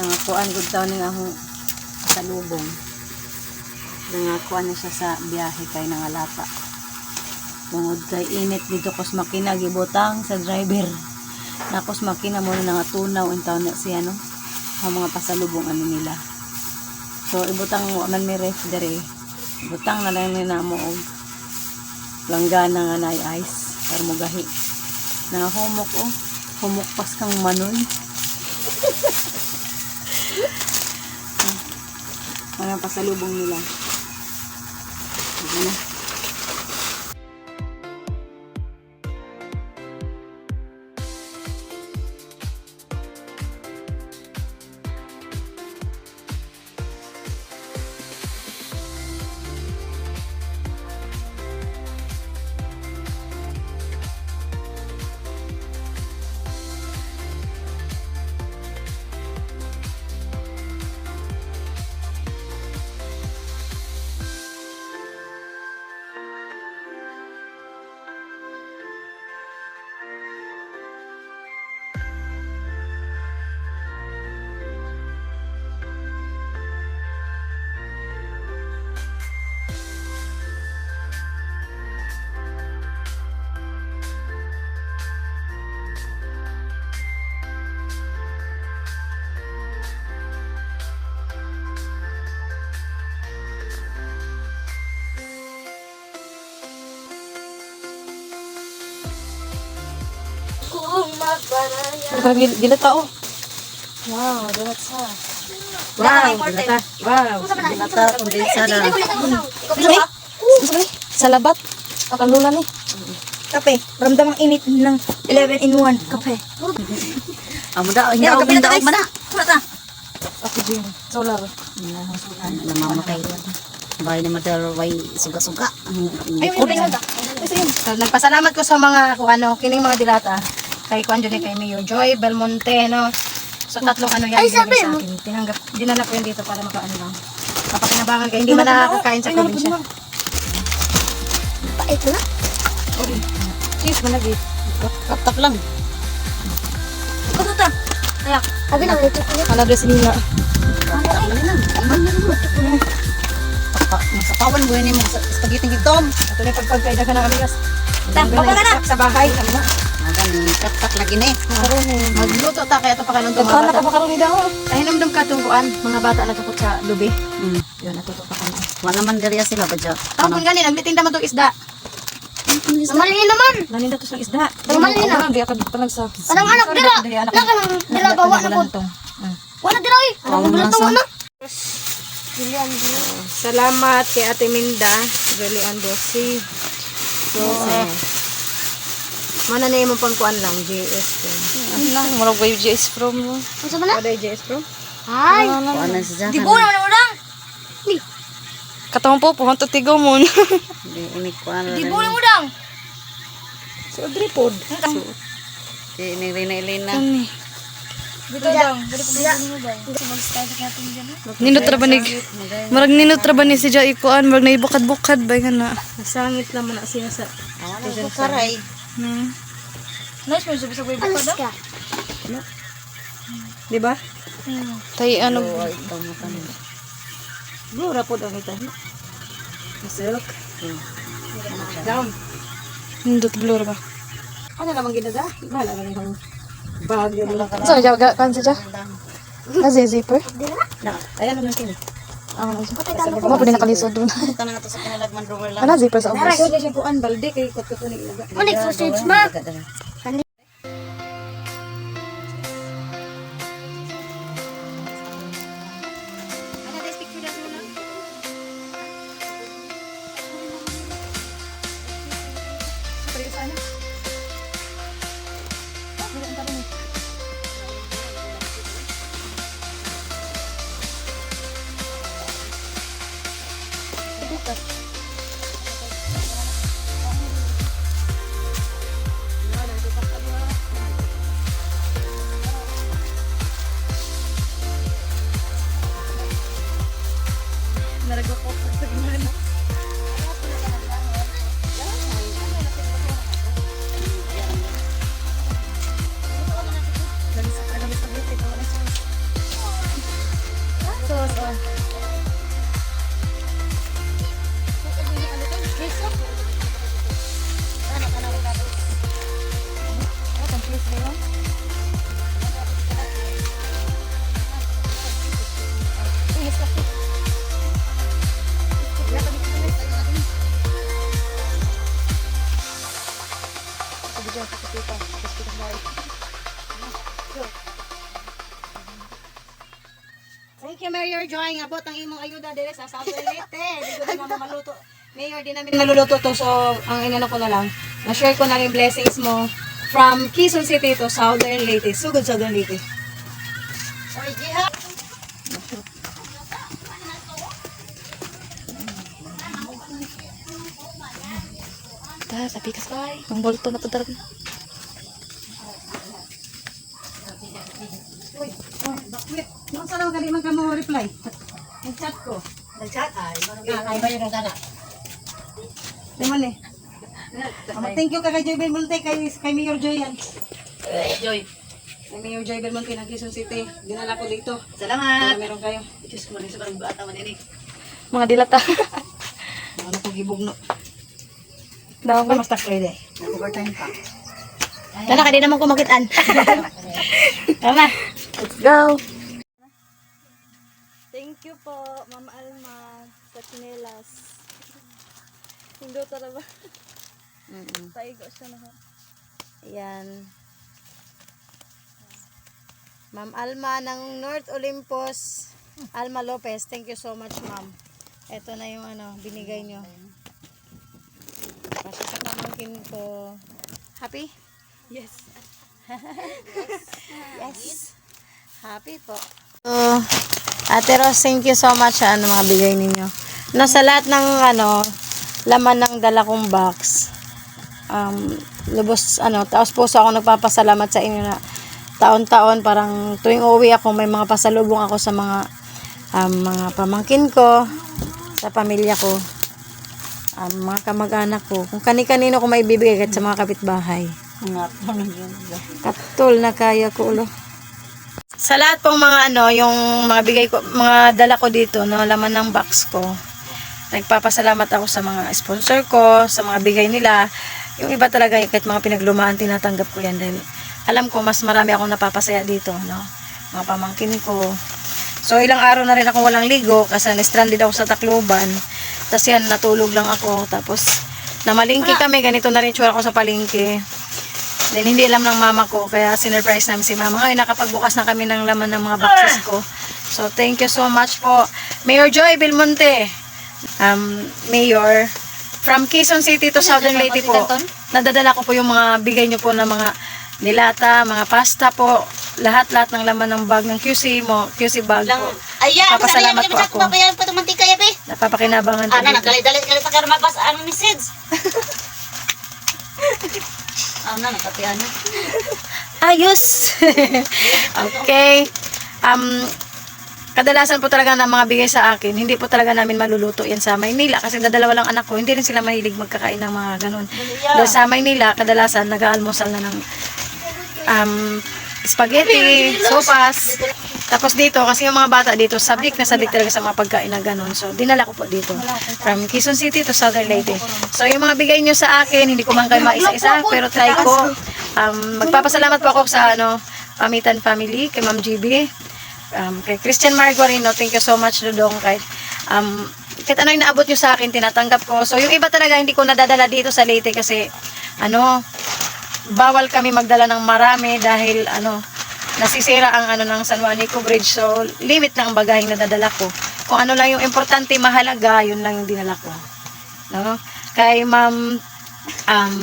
Nangakuan gud daw ning akong kasalubong. Nangakuan na siya sa biyahe kay nangalapa. Tungod kay init dito kos makina gibutang sa driver. Nakos makina mo na nga tunaw in taon na siya no. Ang mga pasalubong ano nila. So ibutang mo man may ref dere. Ibutang na lang ni namo og langgana nga na ice para mo gahi. Na humok oh. Humok pas kang manoy. Mga pasalubong nila. Ano na. Magbaraya. Grabe, dilata oh. Wow, dalat sa. Wow, dilata. Wow, dilata kondensada. Sa Sa labat. Pakalula ni. Kape. Ramdam ang init ng 11 in 1. Kape. Amo da, hindi ako kape na bindaog guys. man na. Mata. Ako din. Solar. Namamatay. Bali na madal way suga-suga. Ay, nagpasalamat ko sa mga kung ano, kining mga dilata. Kay Kwan Johnny, kay Mayor Joy, Belmonte, no. So, tatlong ano yan. Ay, sabi sa akin. Tinanggap, dinala ko yan dito para makaano lang. Kapakinabangan ka, hindi man nakakakain sa probinsya. Pait na? Cheese malagi. Tap lang. Ano ta? Ayak. Abi na, ito ko. Ala dress nila. Masapawan mo yun yung spaghetti gitom. Ito na yung pagpagkaida ka ng amigas. Ta, ka na. Sa bahay. Ano na? Magan, tak-tak lagi ni. Magluto ta, kaya ito pa kanong Kala tumabata. ka makaroni daw. Ay, namdam ka tungkuan. Mga bata nagkakot sa lubi. Mm. Yun, natuto pa kami. Wala naman diri sila ba dyan? Tapos kung gani, nagliting naman itong isda. Mali naman. Naninda to sa isda. Mali na. Di ka palag sa. Anong anak dira? Anak. Naka nang dira bawa na po. Wala dira oy. Anong to sa- na? Salamat kay Ate Minda. Really Andosi. So, mana na yung pangkuan lang, JS Pro. Ano lang, murag wave GS from mo. Unsa man na? Kada yung JS Pro? Ay. Kuan na siya. Di mo na mo lang. Katong po, puhon to tigaw mo. Di ini kuan. Di mo na mo lang. Si Audrey Pod. Di ini Rina Elena. Ani. Dito lang. Mo ba? Ninot ra ba ni Marag ninot ra ba ni si Jai kuan, marag naibukad-bukad ba nga na. Nasangit lang na siya sa... Na karay. Hmm. Nice mo sabi sa way pa daw. Di ba? Tay ano, Oh, ikaw mo tanin. Blura Pod ang ito. Silk. Down. nindot blur ba. Ano naman ginada? Bahala ka ng bag yung lang ka. So, jaga kan si Ja. Kasi zipper. Ayan naman kini. Ah, mo pwede nakalisod doon. Punta na nga to sa kinalagman drawer lang. Ana zipper sa Dara, office. siya siya kuan balde kay kot kot ni ilaga. Manik sausage ma. Ayuda dire sa South Leyte. Di ko na maluto. Mayor, di namin maluluto to. So, ang inano ko na lang, na-share ko na rin blessings mo from Quezon City to Southern Leyte. Sugod Southern Leyte. Ta, sabi ka sa Ang bolto na to talaga. Uy, oh, bakit? Nung sa lang gali ka reply. Nag-chat ko. Nag-chat ay. Kaya ba yung sana? Di man eh. Ah, Thank you ka kay Joy Belmonte, kay, kay Mayor Joy yan. Joy. Kay Mayor Joy Belmonte ng Quezon City. Dinala ko dito. Salamat. Para meron kayo. Diyos ko, manin sa parang bata man ini. Mga dilata. Ano ko gibugno. Daw ko. Kamusta Friday? Overtime pa. Tara ka din naman kumakitaan. Tama. Let's go. Thank you po, Ma'am Alma, sa chinelas. Hindi talaga. Taigo siya na. Yan. Ma'am Alma ng North Olympus. Alma Lopez. Thank you so much, ma'am. Ito na yung ano, binigay nyo. Kasi sa pamangkin ko. Happy? Yes. Yes. Happy po. So, Ate Ros, thank you so much sa ano, mga bigay ninyo. No, sa lahat ng ano, laman ng dala kong box, um, lubos, ano, taos puso ako nagpapasalamat sa inyo na taon-taon, parang tuwing uwi ako, may mga pasalubong ako sa mga um, mga pamangkin ko, sa pamilya ko, um, mga kamag-anak ko, kung kani-kanino ko may bibigay kahit sa mga kapitbahay. Katul na kaya ko ulo. Sa lahat pong mga ano, yung mga bigay ko, mga dala ko dito, no, laman ng box ko. Nagpapasalamat ako sa mga sponsor ko, sa mga bigay nila. Yung iba talaga, kahit mga pinaglumaan, tinatanggap ko yan dahil alam ko, mas marami akong napapasaya dito, no. Mga pamangkin ko. So, ilang araw na rin ako walang ligo kasi na-stranded ako sa Tacloban. Tapos yan, natulog lang ako. Tapos, namalingki kami, ganito na rin tsura ko sa palingki. Then hindi alam ng mama ko, kaya sinurprise namin si mama. Ngayon nakapagbukas na kami ng laman ng mga boxes ko. So thank you so much po. Mayor Joy Belmonte, um, Mayor, from Quezon City to Southern Leyte po. Nadadala ko po yung mga bigay nyo po ng mga nilata, mga pasta po, lahat-lahat ng laman ng bag ng QC mo, QC bag po. Ayan, Papasalamat po ako. Papayan pa itong mantika yabi. Napapakinabangan po Ana, dito. nagdali-dali pa kayo mabas ang message. Ana, nagkapian na. Ayos! okay. Um, kadalasan po talaga ng mga bigay sa akin, hindi po talaga namin maluluto yan sa Maynila kasi dadalawa lang anak ko, hindi rin sila mahilig magkakain ng mga ganun. Dahil sa Maynila, kadalasan nag-aalmusal na ng um, spaghetti, sopas. Tapos dito, kasi yung mga bata dito, sabik na sabik talaga sa mga pagkain na ganun. So, dinala ko po dito. From Quezon City to Southern Leyte. So, yung mga bigay nyo sa akin, hindi ko man kayo maisa-isa, pero try ko. Um, magpapasalamat po ako sa ano, Pamitan Family, kay Ma'am GB, um, kay Christian Marguarino, thank you so much, Dudong, kahit, um, kahit ano yung naabot nyo sa akin, tinatanggap ko. So, yung iba talaga, hindi ko nadadala dito sa Leyte kasi, ano, bawal kami magdala ng marami dahil, ano, nasisira ang ano ng San Juanico Bridge. So, limit lang ang bagahe na dadala ko. Kung ano lang yung importante, mahalaga, yun lang yung dinala ko. No? Kay Ma'am um,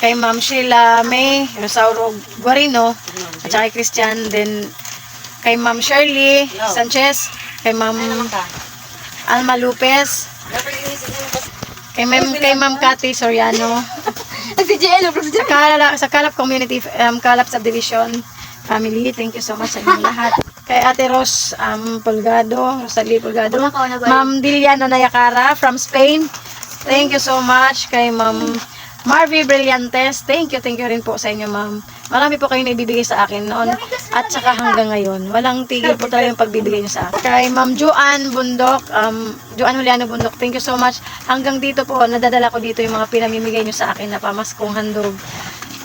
kay Ma'am Sheila May Rosauro Guarino at saka kay Christian then kay Ma'am Shirley Sanchez kay Ma'am Alma Lopez kay Ma'am kay Ma'am Cathy Soriano sa Kalap, sa Kalap Community um, Kalap Subdivision family thank you so much sa inyong lahat kay Ate Ros um, Pulgado Rosalie Pulgado Ma'am Diliana Nayakara from Spain Thank you so much kay Ma'am Marvy Brillantes. Thank you, thank you rin po sa inyo, ma'am. Marami po kayong naibibigay sa akin noon at saka hanggang ngayon. Walang tigil po talaga yung pagbibigay niyo sa akin. Kay Ma'am Joanne Bundok, um, Joanne Juliano Bundok, thank you so much. Hanggang dito po, nadadala ko dito yung mga pinamimigay niyo sa akin na pamaskong handog.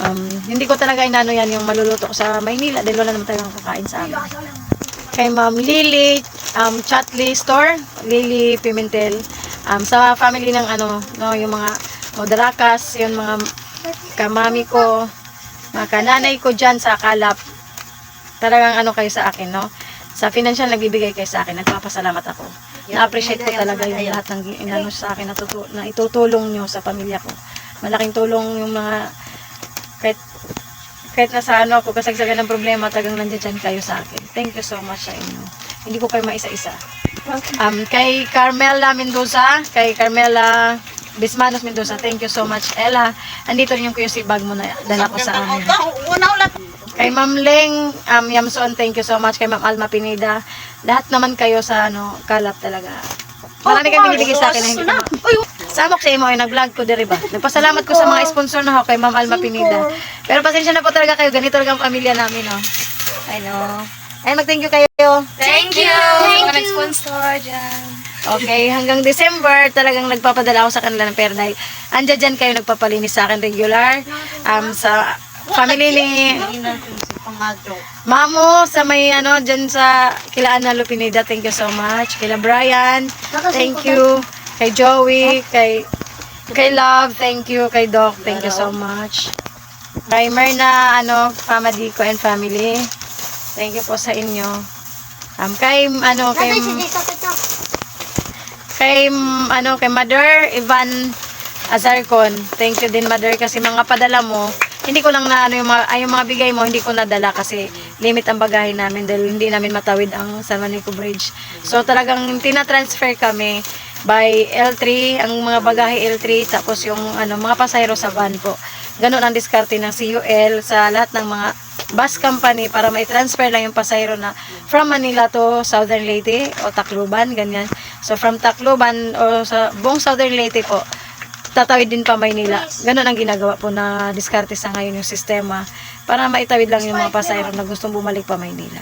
Um, hindi ko talaga inano yan yung maluluto ko sa Maynila dahil wala naman talagang kakain sa amin kay Ma'am Lily um, Chatley Store, Lily Pimentel. Um, sa family ng ano, no, yung mga Moderakas, yung mga kamami ko, mga kananay ko dyan sa Kalap. Talagang ano kayo sa akin, no? sa financial nagbibigay kayo sa akin, nagpapasalamat ako. Na-appreciate ko talaga yung lahat ng inano sa akin na, na itutulong nyo sa pamilya ko. Malaking tulong yung mga kahit nasa ano ako, kasagsagan ng problema, tagang nandiyan dyan kayo sa akin. Thank you so much sa inyo. Hindi ko kayo maisa-isa. Um, kay Carmela Mendoza, kay Carmela Bismanos Mendoza, thank you so much. Ella, andito rin yung QC bag mo na dala ko sa amin. Kay Ma'am Leng um, Yamson, thank you so much. Kay Ma'am Alma Pineda, lahat naman kayo sa ano, kalap talaga. Marami kayo binibigay sa akin na Samok sa imo ay nag-vlog ko diri ba. Nagpasalamat ko sa mga sponsor na ako kay Ma'am Alma Pineda. Pero pasensya na po talaga kayo, ganito talaga ang pamilya namin, no. I know. Ay, mag-thank you kayo. Thank you! Thank you! sponsor dyan. Okay, hanggang December talagang nagpapadala ako sa kanila ng pera dahil andyan dyan kayo nagpapalinis sa akin regular. Um, sa family ni Mamo sa may ano dyan sa kila Ana Lupinida, thank you so much. Kila Brian, thank you. Kay Joey, kay kay Love, thank you. Kay Doc, thank you so much. Kay Merna, ano, Famadico and family, thank you po sa inyo. Um, kay, ano, kay, kay, ano, kay Mother Ivan Azarcon, thank you din Mother kasi mga padala mo, hindi ko lang na ano yung mga, ay, yung mga bigay mo, hindi ko nadala kasi limit ang bagahe namin dahil hindi namin matawid ang San Juanico Bridge. So talagang tina-transfer kami by L3, ang mga bagahe L3, tapos yung ano, mga pasahero sa van po. Ganun ang diskarte ng CUL sa lahat ng mga bus company para may transfer lang yung pasahero na from Manila to Southern Leyte o Tacloban, ganyan. So from Tacloban o sa buong Southern Leyte po, tatawid din pa Maynila. Ganun ang ginagawa po na diskarte sa ngayon yung sistema para maitawid lang yung mga pasahero na gustong bumalik pa Maynila.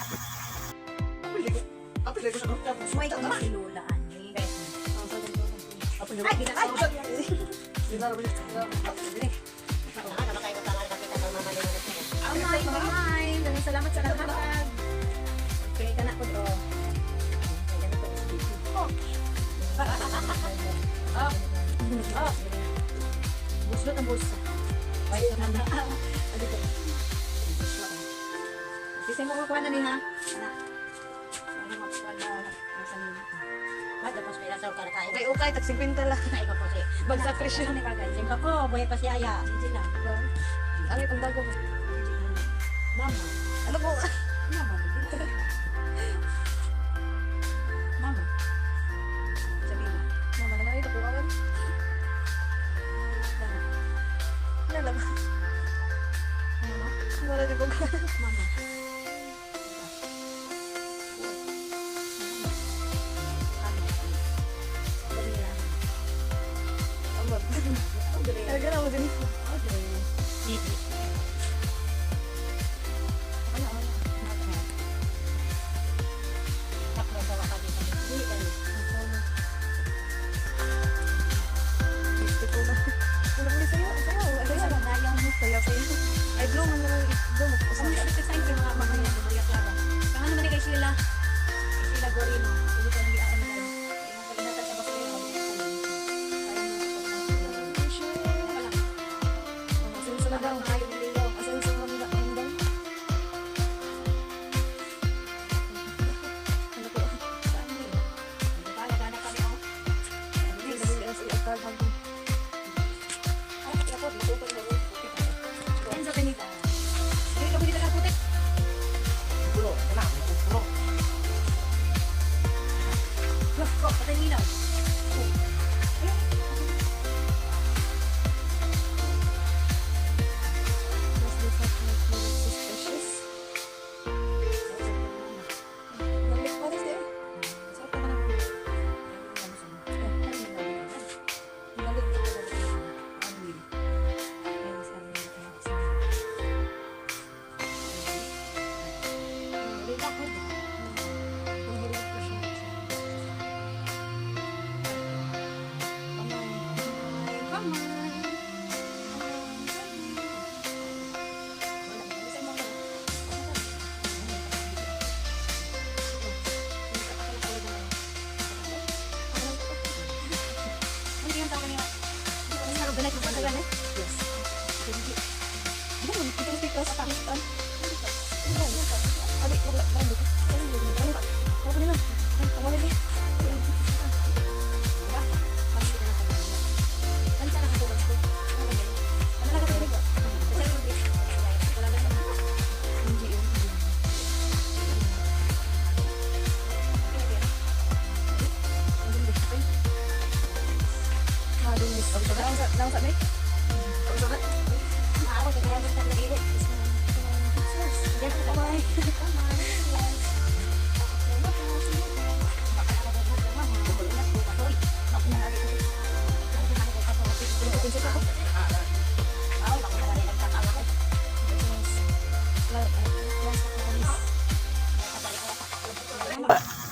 Salamat sa lahat. Kaya ka na ko do. Buslot ang bulsa. Ay, ito na. Ano ito? Kasi mo kukuha na niya. Ano makukuha na? Asan niya? Tapos pila sa ukar tayo. Kay ukay, tag 50 lang. Ay ko po si. Bagsak presyo. Ano kagay? Singka po, buhay pa si Aya. Hindi lang. Ano itong bago mo? Mama. Ano po? Mama. Mama. Sabi mo. Mama naman ito po. Ano lang? Mama. Po kawan. Mama. Yan sa pinita. Dili ka pinita ka putik. Look, ko, patay nilaw.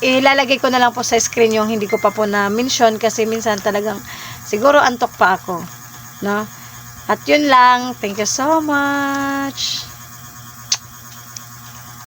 Ilalagay ko na lang po sa screen yung hindi ko pa po na mention kasi minsan talagang siguro antok pa ako. No? At yun lang. Thank you so much.